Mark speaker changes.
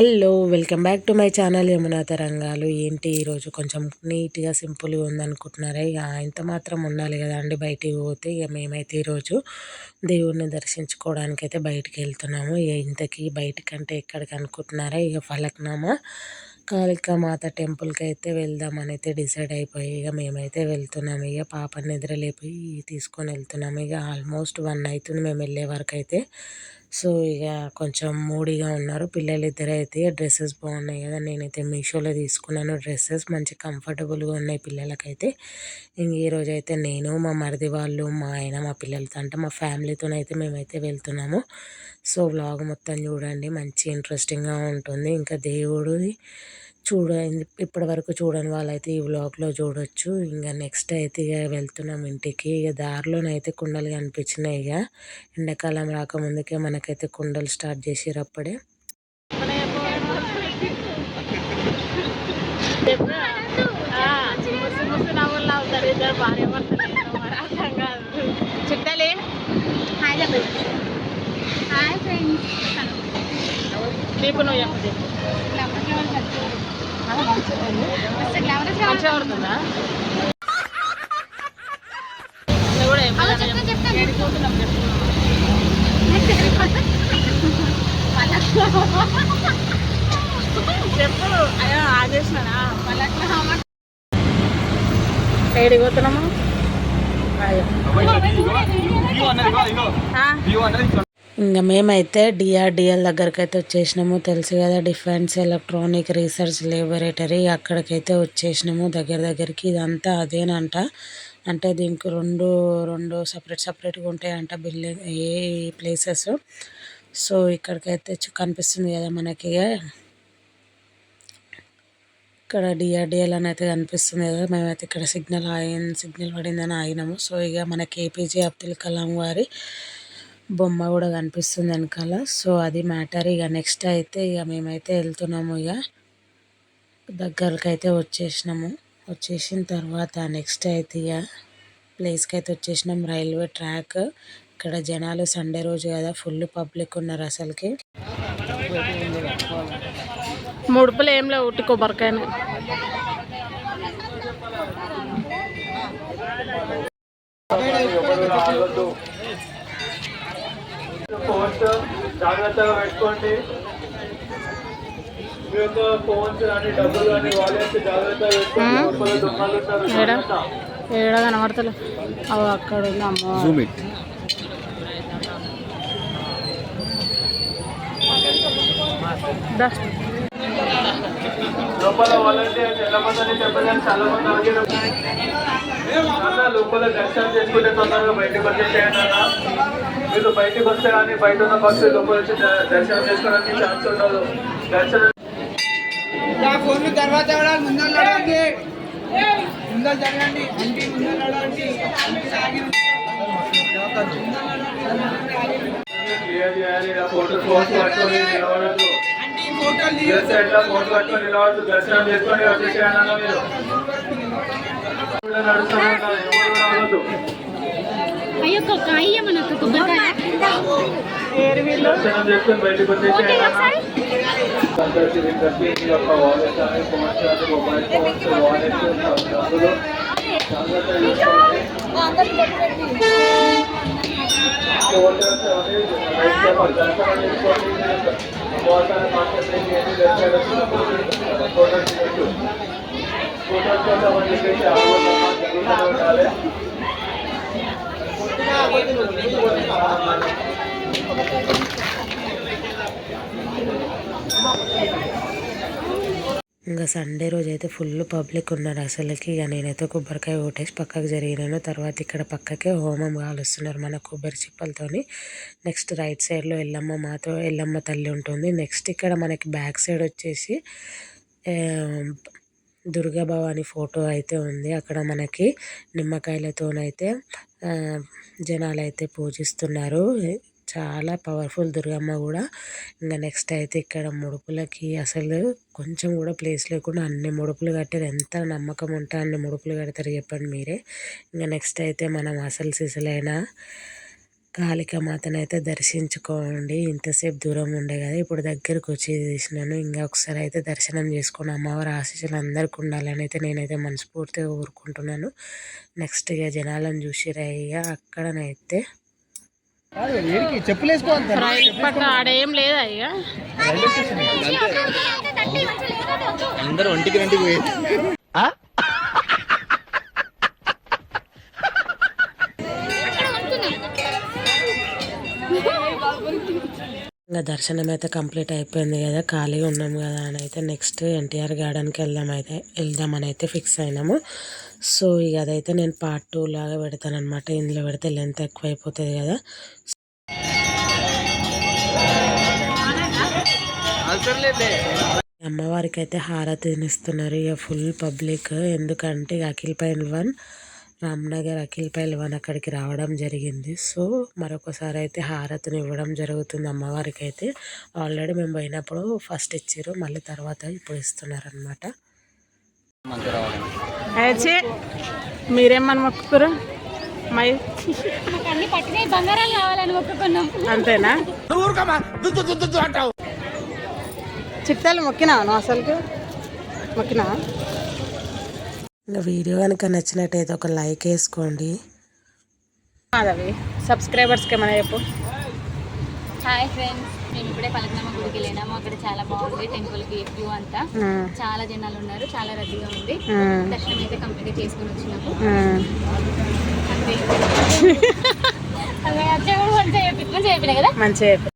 Speaker 1: Hello welcome back to my channel Yamuna Tarangalu. ఏంటి ఈరోజు కొంచెం నీట్గా సింపుల్గా ఉందనుకుంటున్నారా? ఇక ఇంత మాత్రం ఉండాలి కదా అండి బయటికి పోతే. ఇక మేమైతే ఈరోజు దేవుడిని దర్శించుకోవడానికి అయితే బయటికి వెళ్తున్నాము. ఇక ఇంతకీ బయటకంటే ఎక్కడికి అనుకుంటున్నారా? ఇక ఫలక్నామా కాళికా మాత టెంపుల్కి అయితే వెళ్దామని అయితే డిసైడ్ అయిపోయి ఇక మేమైతే వెళ్తున్నాము. ఇక పాపని నిద్రలేపి తీసుకొని వెళ్తున్నాము. ఇక ఆల్మోస్ట్ వన్ అవుతుంది మేము వెళ్ళే వరకు అయితే సో ఇక కొంచెం మూడీగా ఉన్నారు. పిల్లలు ఇద్దరు అయితే డ్రెస్సెస్ బాగున్నాయి కదా. నేనైతే మీషోలో తీసుకున్నాను డ్రెస్సెస్. మంచి కంఫర్టబుల్గా ఉన్నాయి పిల్లలకైతే. ఇంక ఈరోజు అయితే నేను మా మరిది వాళ్ళు మా ఆయన మా పిల్లలతో అంటే మా ఫ్యామిలీతో అయితే మేమైతే వెళ్తున్నాము. సో వ్లాగ్ మొత్తం చూడండి. మంచి ఇంట్రెస్టింగ్గా ఉంటుంది. ఇంకా దేవుడిది చూడ ఇప్పటి వరకు చూడని వాళ్ళైతే ఈ వ్లాగ్లో చూడొచ్చు. ఇంకా నెక్స్ట్ అయితే ఇక వెళ్తున్నాం ఇంటికి. ఇక దారిలోనైతే కుండలు కనిపించినాయి ఇక ఎండాకాలం రాకముందుకే మనకైతే కుండలు స్టార్ట్ చేసారు అప్పుడే
Speaker 2: చిట్టలే హాయ్ చెప్పండి హాయ్ ఫ్రెండ్స్.
Speaker 3: దీపు నువ్వు చెప్పు. చెప్పు. అయ్యో ఆగేసినానా ఏడికి పోతున్నాము అయ్యో. ఆ?
Speaker 1: ఇంకా మేమైతే డిఆర్డిఎల్ దగ్గరికి అయితే వచ్చేసినాము. తెలుసు కదా డిఫెన్స్ ఎలక్ట్రానిక్ రీసెర్చ్ లేబొరేటరీ అక్కడికైతే వచ్చేసినాము దగ్గర దగ్గరికి. ఇదంతా అదేనంట. అంటే దీనికి రెండు రెండు సపరేట్ సపరేట్గా ఉంటాయంట బిల్డింగ్ ఏ ప్లేసెస్. సో ఇక్కడికైతే చు- కనిపిస్తుంది కదా మనకి. ఇక్కడ డిఆర్డిఎల్ అని అయితే కనిపిస్తుంది కదా మేమైతే ఇక్కడ సిగ్నల్ ఆయన సిగ్నల్ పడిందని ఆగినాము. సో ఇక మనకి ఏపీజే అబ్దుల్ కలాం గారి బొమ్మ కూడా కనిపిస్తుంది వెనకాల. సో అది మ్యాటర్. ఇక నెక్స్ట్ అయితే ఇక మేమైతే వెళ్తున్నాము ఇక. దగ్గరకు అయితే వచ్చేసినాము. వచ్చేసిన తర్వాత నెక్స్ట్ అయితే ఇక ప్లేస్కి అయితే వచ్చేసినాం. Railway track. ఇక్కడ జనాలు సండే రోజు కదా ఫుల్ పబ్లిక్ ఉన్నారు అసలుకి.
Speaker 3: ముడుపులు ఏం లేవు ఉట్టి కొబ్బరికాయనే
Speaker 4: ఫోన్స్ జాగ్రత్తగా పెట్టుకోండి. మీ యొక్క ఫోన్స్ కానీ డబ్బులు కానీ వాలెట్స్ జాగ్రత్తగా పెట్టుకోండి. లోపల దొంగలు ఉంటారు.
Speaker 3: ఏడా?
Speaker 4: జాగ్రత్త.
Speaker 3: ఏడా కనబడతలే. అవి అక్కడ ఉంది అమ్మ. దా.
Speaker 4: లోపల వాలంటీర్స్ ఎలా మంది చెప్పదని చాలా మంది అడిగారు అన్న లోపల దర్శనం చేసుకుంటే తొందరగా బయటకు వచ్చేసేయండి అన్న. మీరు బయటకు వస్తే కానీ బయట ఉన్న భక్తులు లోపల వచ్చి దర్శనం చేసుకోవడానికి ఛాన్స్ ఉండదు. దర్శనం
Speaker 5: ఫోన్ తర్వాత ఎవడాలి ముందర నడవండి. ముందర జరగండి. అంటి ముందర నడవండి.
Speaker 4: క్లియర్ చేయాలి ఇలా ఫోటో పట్టుకొని ఫోటో పట్టుకొని దర్శనం చేసుకొని మీరు. నడుస్తున్నారు ఎవరు అవ్వద్దు.
Speaker 2: అయ్యో కాయ మనకు కొబ్బరికాయ
Speaker 4: దర్శనం చేసుకొని బయటకు వచ్చేసేయండి అన్న అందరికీ విజ్ఞప్తి మీ యొక్క వాలెట్ కానీ ఫోన్స్ కానీ మొబైల్ ఫోన్స్ వాలెట్స్ డబ్బులు జాగ్రత్తగా చూసుకోండి ఫోటోస్ అవి బయటకు పక్క- దర్శనం చేసుకోండి మోటార్ కాన్సన్ట్రేట్ చేయండి దర్శనం ఫోటోస్ తీయొద్దు ఫోటోస్ కోసం అని చెప్పేసి ఆగకుండా జరుగుతూనే ఉండాలి
Speaker 1: ఇంకా సండే రోజు అయితే ఫుల్ పబ్లిక్ ఉన్నారు అసలుకి. ఇక నేనైతే కొబ్బరికాయ కొట్టేసి పక్కకు జరిగినాను. తర్వాత ఇక్కడ పక్కకే హోమం కాలుస్తున్నారు మన కొబ్బరి చిప్పలతోని. నెక్స్ట్ రైట్ సైడ్లో ఎల్లమ్మ మాతో ఎల్లమ్మ తల్లి ఉంటుంది. నెక్స్ట్ ఇక్కడ మనకి బ్యాక్ సైడ్ వచ్చేసి దుర్గాభవాని దుర్గా భవాని ఫోటో అయితే ఉంది. అక్కడ మనకి నిమ్మకాయలతోనైతే జనాలు అయితే పూజిస్తున్నారు. చాలా పవర్ఫుల్ దుర్గమ్మ కూడా. ఇంకా నెక్స్ట్ అయితే ఇక్కడ ముడుపులకి అసలు కొంచెం కూడా ప్లేస్ లేకుండా అన్ని ముడుపులు కట్టారు. ఎంత నమ్మకం ఉంటే అన్ని ముడుపులు కడతారు చెప్పండి మీరే. ఇంకా నెక్స్ట్ అయితే మనం అసలు సిసలైన కాళిక మాతనైతే దర్శించుకోండి. ఇంతసేపు దూరం ఉండే కదా ఇప్పుడు దగ్గరకు వచ్చి తీసినాను. ఇంకా ఒకసారి అయితే దర్శనం చేసుకుని అమ్మవారి ఆశీస్సులు అందరికి ఉండాలని అయితే నేనైతే మనస్ఫూర్తిగా కోరుకుంటున్నాను. నెక్స్ట్ ఇక జనాలను చూసిరయ్య అక్కడనైతే
Speaker 3: ఆడేం లేదా ఇక?
Speaker 5: అందరూ ఒంటికి
Speaker 1: ఇంకా దర్శనం అయితే కంప్లీట్ అయిపోయింది కదా ఖాళీగా ఉన్నాం కదా అని అయితే నెక్స్ట్ ఎన్టీఆర్ గార్డెన్కి వెళ్దాం అయితే వెళ్దామని అయితే ఫిక్స్ అయినాము. సో ఇక అదైతే నేను పార్ట్ టూ లాగా పెడతాను అనమాట ఇందులో పెడితే లెంత్ ఎక్కువ అయిపోతుంది కదా. అమ్మవారికి అయితే హారతి తినిస్తున్నారు ఇక ఫుల్ పబ్లిక్ ఎందుకంటే ఇక అఖిల్ వన్ రామ్నగర్ అఖిల్ పైల్వాన్ అక్కడికి రావడం జరిగింది. సో మరొకసారి అయితే హారతిని ఇవ్వడం జరుగుతుంది అమ్మవారికి అయితే ఆల్రెడీ మేము పోయినప్పుడు ఫస్ట్ ఇచ్చారు మళ్ళీ తర్వాత ఇప్పుడు ఇస్తున్నారు అనమాట
Speaker 3: అయితే మీరేమని మొక్కుకురు మై
Speaker 2: మాకు అన్ని పట్టినాయి బంగారాలు కావాలని ఒప్పుకున్నాం.
Speaker 3: అంతేనా? చిట్టాలు మొక్కినావా నువ్వు అసలుకి?
Speaker 1: ఇంకా వీడియో కనుక నచ్చినట్టయితే ఒక లైక్ వేసుకోండి
Speaker 3: మాధవి సబ్స్క్రైబర్స్కి ఏమైనా చెప్పు
Speaker 2: హాయ్ ఫ్రెండ్స్ మేము ఇప్పుడే పలకనమ్మ గుడికి వెళ్ళినాము అక్కడ చాలా బాగుంది టెంపుల్కి వ్యూ అంతా చాలా జనాలు ఉన్నారు చాలా రద్దీగా ఉంది దర్శనం అయితే కంప్లీట్ చేసుకుని వచ్చినాము అదే అచ్చా కూడా మంచిగా చెప్పి మంచిగా చెప్పిన కదా
Speaker 3: మంచిగా